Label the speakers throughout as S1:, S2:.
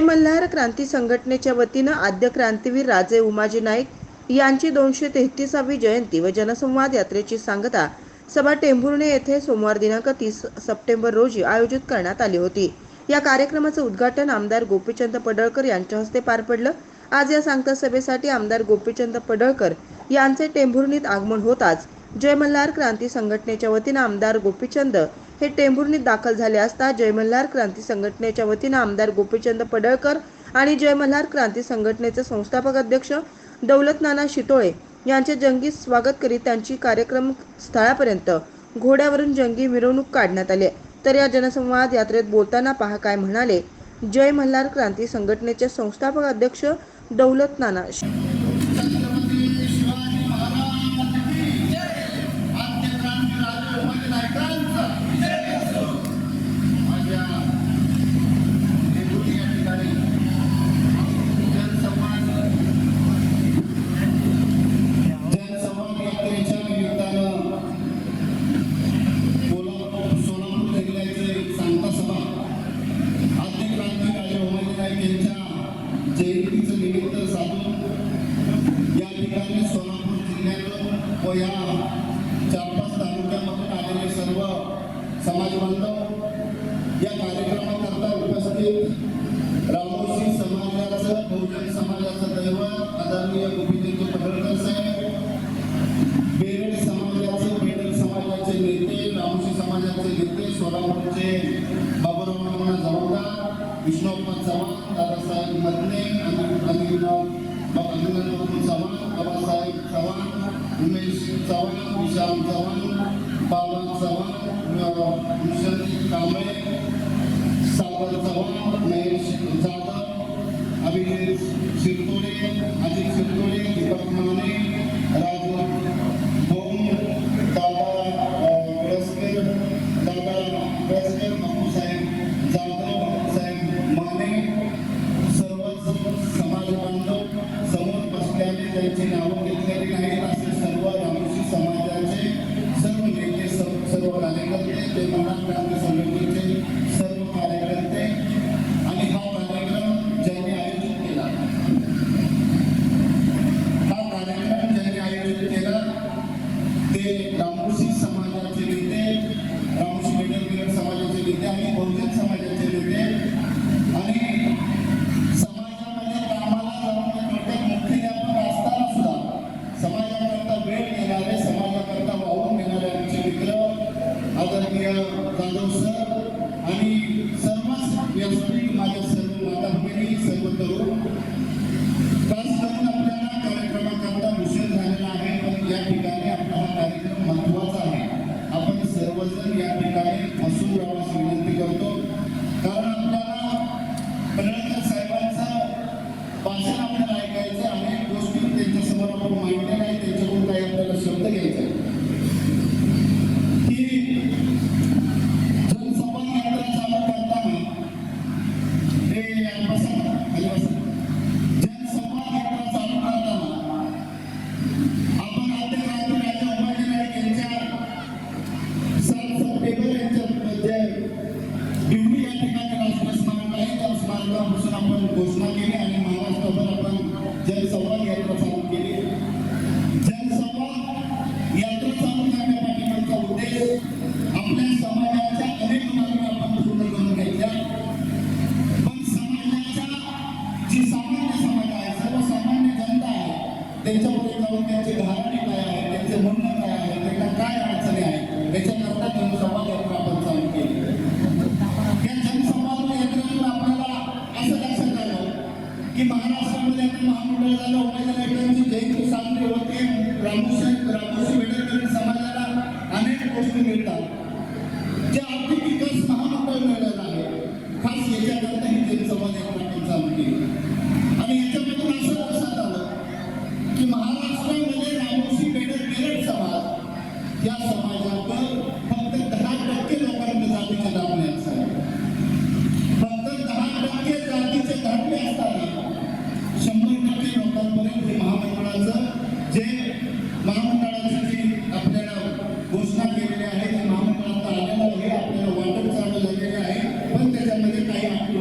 S1: जय मल्हार क्रांती संघटनेच्या वतीनं आद्य क्रांतीवीर राजे उमाजी नाईक यांची दोनशे तेहतीसावी जयंती व जनसंवाद यात्रेची सांगता सभा टेंभुर्णे येथे सोमवार दिनांक तीस सप्टेंबर रोजी आयोजित करण्यात आली होती. या कार्यक्रमाचं उद्घाटन आमदार गोपीचंद पडळकर यांच्या हस्ते पार पडलं. आज या सांगता सभेसाठी आमदार गोपीचंद पडळकर यांचे टेंभुर्णीत आगमन होताच जय मल्हार क्रांती संघटनेच्या वतीनं आमदार गोपीचंद हे टेंभुर्णीत दाखल झाले असता जय मल्हार क्रांती संघटनेच्या वतीनं आमदार गोपीचंद पडळकर आणि जय मल्हार क्रांती संघटनेचे संस्थापक अध्यक्ष दौलत नाना शितोळे यांचे जंगी स्वागत करीत त्यांची कार्यक्रम स्थळापर्यंत घोड्यावरून जंगी मिरवणूक काढण्यात आली तर या जनसंवाद यात्रेत बोलताना पहा काय म्हणाले जय मल्हार क्रांती संघटनेचे संस्थापक अध्यक्ष दौलत नाना.
S2: रामोशी घेतले. सोलापूरचे बाबूराव नाना जबाबदार विष्णुप्पा चव्हाण दादासाहेब मदने अनिलराव अनिलराव चव्हाण बाबासाहेब चव्हाण उमेश चव्हाण विशाल चव्हाण ज्यांनी आयोजित 你终于能面对他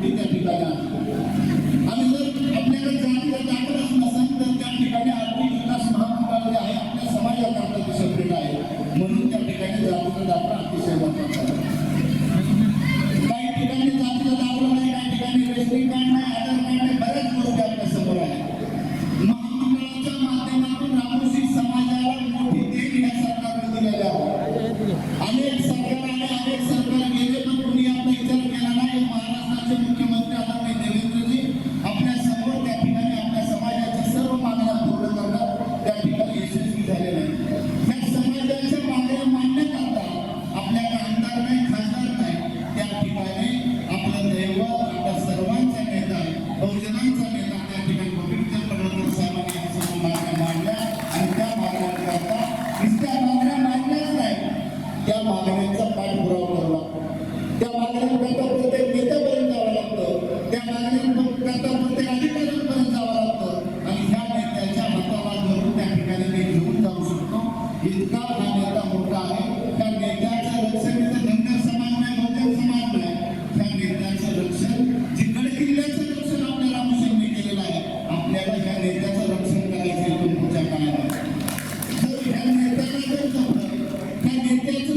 S2: Dinga pitanya. मागण्यांचा पाठपुरावा करावा. त्या मागण्या प्रत्येक नेत्यापर्यंत जावं लागतं. त्या मागण्या प्रत्येक अधिकाऱ्यांपर्यंत जावं लागतं. आणि ह्या नेत्याच्या मतावाद धरून त्या ठिकाणी मी घेऊन जाऊ शकतो. इतका हा नेता मोठा आहे. त्या नेत्याच्या रक्षणेचं धनगर समाज नाही बहुतेक समाज नाही. त्या नेत्याचं रक्षण जिकडे किल्ल्याचं रक्षण आपल्याला रामोशींनी केलेलं आहे. आपल्याला ह्या नेत्याचं रक्षण करायचं आहे तुमच्या काळामध्ये. जर ह्या नेत्याला जर त्या नेत्याचं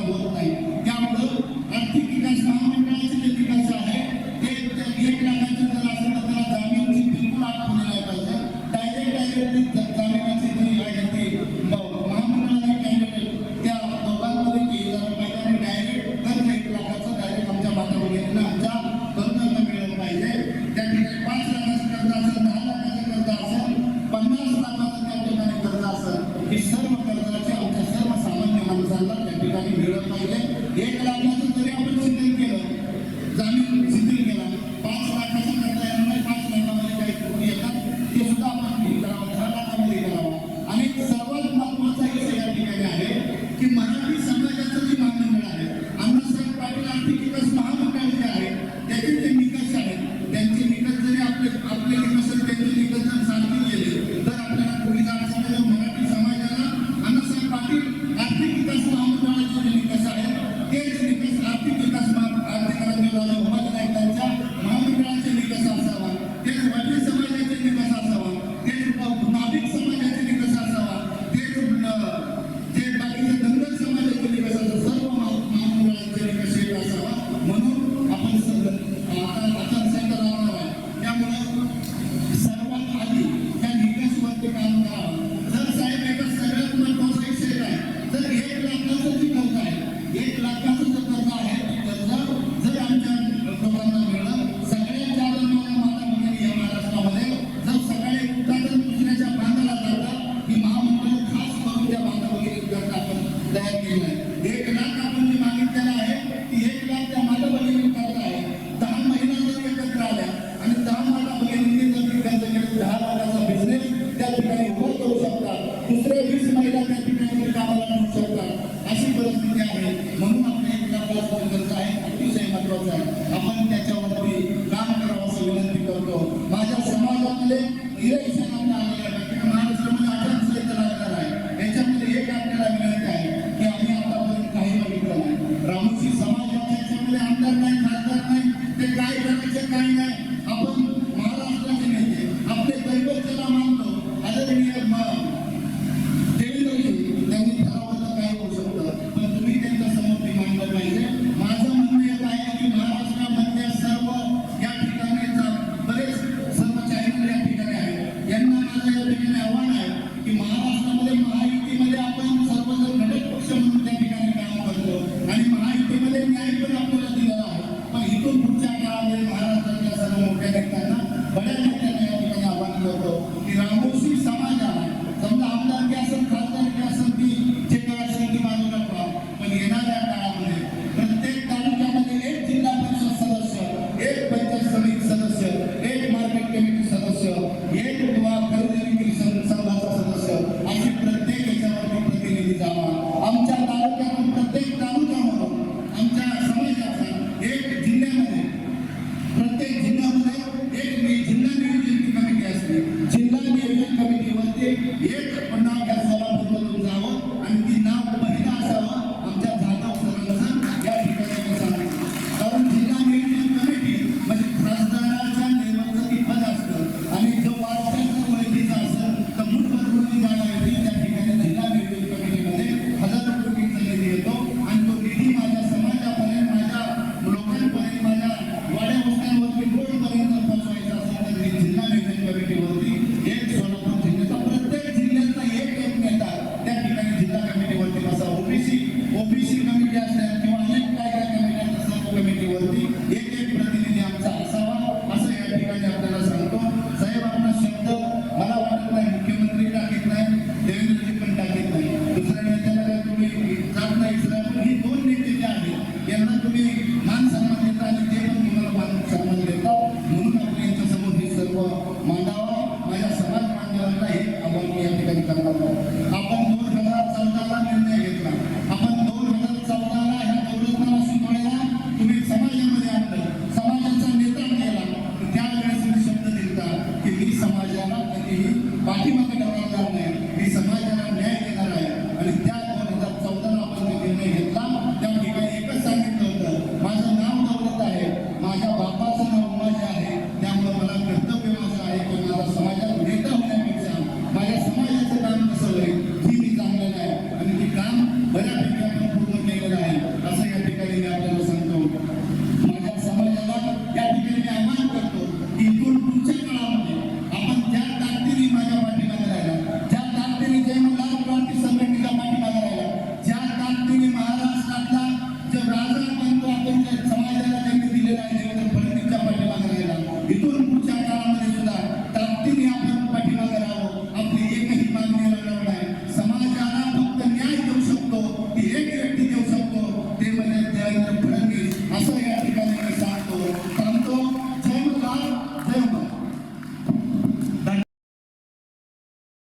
S2: number one. ठिकाणी मिळत नव्हते. एक लाखाचं जरी आपण चिंतन केलं. जामीन